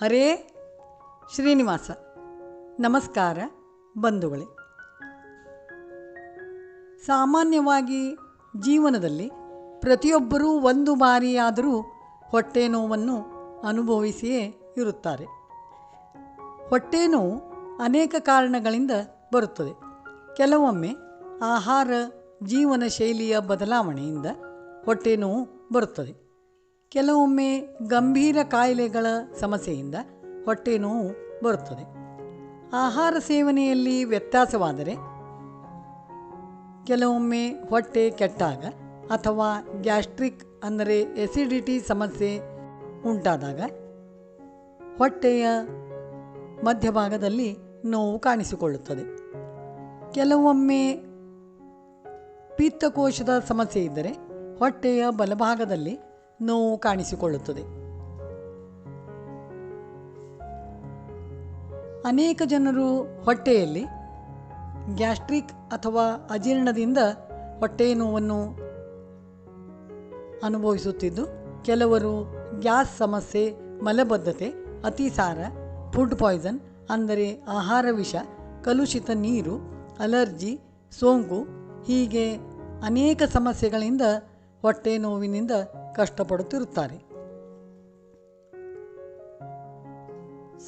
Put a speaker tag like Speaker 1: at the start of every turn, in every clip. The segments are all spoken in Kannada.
Speaker 1: ಹರೇ ಶ್ರೀನಿವಾಸ. ನಮಸ್ಕಾರ ಬಂಧುಗಳೇ. ಸಾಮಾನ್ಯವಾಗಿ ಜೀವನದಲ್ಲಿ ಪ್ರತಿಯೊಬ್ಬರೂ ಒಂದು ಬಾರಿಯಾದರೂ ಹೊಟ್ಟೆ ನೋವನ್ನು ಅನುಭವಿಸಿಯೇ ಇರುತ್ತಾರೆ. ಹೊಟ್ಟೆ ನೋವು ಅನೇಕ ಕಾರಣಗಳಿಂದ ಬರುತ್ತದೆ. ಕೆಲವೊಮ್ಮೆ ಆಹಾರ ಜೀವನ ಶೈಲಿಯ ಬದಲಾವಣೆಯಿಂದ ಹೊಟ್ಟೆ ನೋವು ಬರುತ್ತದೆ. ಕೆಲವೊಮ್ಮೆ ಗಂಭೀರ ಕಾಯಿಲೆಗಳ ಸಮಸ್ಯೆಯಿಂದ ಹೊಟ್ಟೆ ನೋವು ಬರುತ್ತದೆ. ಆಹಾರ ಸೇವನೆಯಲ್ಲಿ ವ್ಯತ್ಯಾಸವಾದರೆ ಕೆಲವೊಮ್ಮೆ ಹೊಟ್ಟೆ ಕೆಟ್ಟಾಗ ಅಥವಾ ಗ್ಯಾಸ್ಟ್ರಿಕ್ ಅಂದರೆ ಎಸಿಡಿಟಿ ಸಮಸ್ಯೆ ಉಂಟಾದಾಗ ಹೊಟ್ಟೆಯ ಮಧ್ಯಭಾಗದಲ್ಲಿ ನೋವು ಕಾಣಿಸಿಕೊಳ್ಳುತ್ತದೆ. ಕೆಲವೊಮ್ಮೆ ಪಿತ್ತಕೋಶದ ಸಮಸ್ಯೆ ಇದ್ದರೆ ಹೊಟ್ಟೆಯ ಬಲಭಾಗದಲ್ಲಿ ನೋವು ಕಾಣಿಸಿಕೊಳ್ಳುತ್ತದೆ. ಅನೇಕ ಜನರು ಹೊಟ್ಟೆಯಲ್ಲಿ ಗ್ಯಾಸ್ಟ್ರಿಕ್ ಅಥವಾ ಅಜೀರ್ಣದಿಂದ ಹೊಟ್ಟೆ ನೋವನ್ನು ಅನುಭವಿಸುತ್ತಿದ್ದು, ಕೆಲವರು ಗ್ಯಾಸ್ ಸಮಸ್ಯೆ, ಮಲಬದ್ಧತೆ, ಅತಿಸಾರ, ಫುಡ್ ಪಾಯ್ಸನ್, ಅಂದರೆ ಆಹಾರ ವಿಷ, ಕಲುಷಿತ ನೀರು, ಅಲರ್ಜಿ, ಸೋಂಕು ಹೀಗೆ ಅನೇಕ ಸಮಸ್ಯೆಗಳಿಂದ ಹೊಟ್ಟೆ ನೋವಿನಿಂದ ಕಷ್ಟಪಡುತ್ತಿರುತ್ತಾರೆ.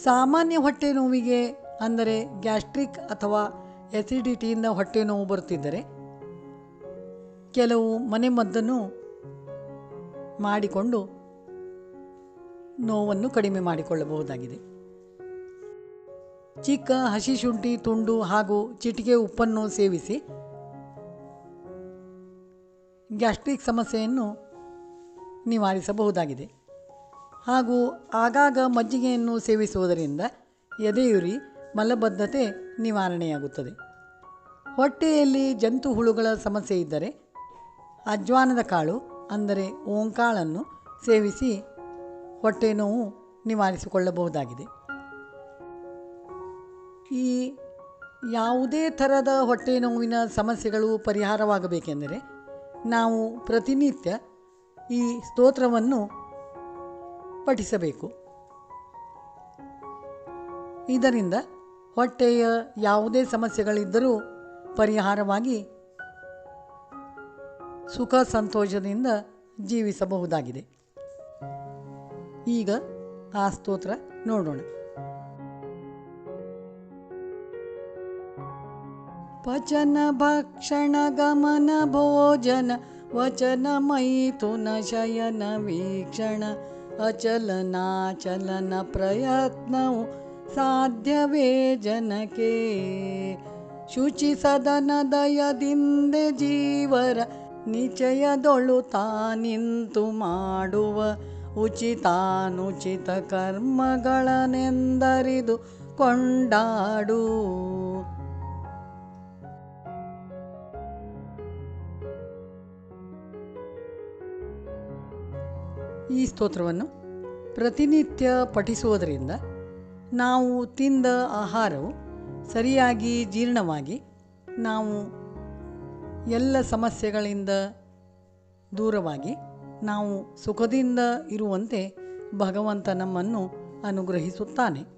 Speaker 1: ಸಾಮಾನ್ಯ ಹೊಟ್ಟೆ ನೋವಿಗೆ ಅಂದರೆ ಗ್ಯಾಸ್ಟ್ರಿಕ್ ಅಥವಾ ಎಸಿಡಿಟಿಯಿಂದ ಹೊಟ್ಟೆ ನೋವು ಬರುತ್ತಿದ್ದರೆ ಕೆಲವು ಮನೆಮದ್ದನ್ನು ಮಾಡಿಕೊಂಡು ನೋವನ್ನು ಕಡಿಮೆ ಮಾಡಿಕೊಳ್ಳಬಹುದಾಗಿದೆ. ಚಿಕ್ಕ ಹಸಿ ಶುಂಠಿ, ತುಂಡು ಹಾಗೂ ಚಿಟಿಕೆ ಉಪ್ಪನ್ನು ಸೇವಿಸಿ ಗ್ಯಾಸ್ಟ್ರಿಕ್ ಸಮಸ್ಯೆಯನ್ನು ನಿವಾರಿಸಬಹುದಾಗಿದೆ. ಹಾಗೂ ಆಗಾಗ ಮಜ್ಜಿಗೆಯನ್ನು ಸೇವಿಸುವುದರಿಂದ ಎದೆಯುರಿ, ಮಲಬದ್ಧತೆ ನಿವಾರಣೆಯಾಗುತ್ತದೆ. ಹೊಟ್ಟೆಯಲ್ಲಿ ಜಂತು ಹುಳುಗಳ ಸಮಸ್ಯೆ ಇದ್ದರೆ ಅಜ್ವಾನದ ಕಾಳು, ಅಂದರೆ ಓಂಕಾಳನ್ನು ಸೇವಿಸಿ ಹೊಟ್ಟೆ ನೋವು ನಿವಾರಿಸಿಕೊಳ್ಳಬಹುದಾಗಿದೆ. ಈ ಯಾವುದೇ ಥರದ ಹೊಟ್ಟೆ ನೋವಿನ ಸಮಸ್ಯೆಗಳು ಪರಿಹಾರವಾಗಬೇಕೆಂದರೆ ನಾವು ಪ್ರತಿನಿತ್ಯ ಈ ಸ್ತೋತ್ರವನ್ನು ಪಠಿಸಬೇಕು. ಇದರಿಂದ ಹೊಟ್ಟೆಯ ಯಾವುದೇ ಸಮಸ್ಯೆಗಳಿದ್ದರೂ ಪರಿಹಾರವಾಗಿ ಸುಖ ಸಂತೋಷದಿಂದ ಜೀವಿಸಬಹುದಾಗಿದೆ. ಈಗ ಆ ಸ್ತೋತ್ರ ನೋಡೋಣ. ಪಚನ ಭಕ್ಷಣ, ಗಮನ, ಭೋಜನ, ವಚನ, ಮೈಥುನ, ಶಯನ, ವೀಕ್ಷಣ, ಅಚಲನಾಚಲನ ಪ್ರಯತ್ನವು ಸಾಧ್ಯವೇ ಜನಕ್ಕೆ. ಶುಚಿ ಸದನ ದಯದಿಂದೆ ಜೀವರ ನಿಚಯದೊಳು ತಾನಿಂತು ಮಾಡುವ ಉಚಿತಾನುಚಿತ ಕರ್ಮಗಳನೆಂದರಿದು ಕೊಂಡಾಡು. ಈ ಸ್ತೋತ್ರವನ್ನು ಪ್ರತಿನಿತ್ಯ ಪಠಿಸುವುದರಿಂದ ನಾವು ತಿಂದ ಆಹಾರವು ಸರಿಯಾಗಿ ಜೀರ್ಣವಾಗಿ ನಾವು ಎಲ್ಲ ಸಮಸ್ಯೆಗಳಿಂದ ದೂರವಾಗಿ ನಾವು ಸುಖದಿಂದ ಇರುವಂತೆ ಭಗವಂತ ನಮ್ಮನ್ನು ಅನುಗ್ರಹಿಸುತ್ತಾನೆ.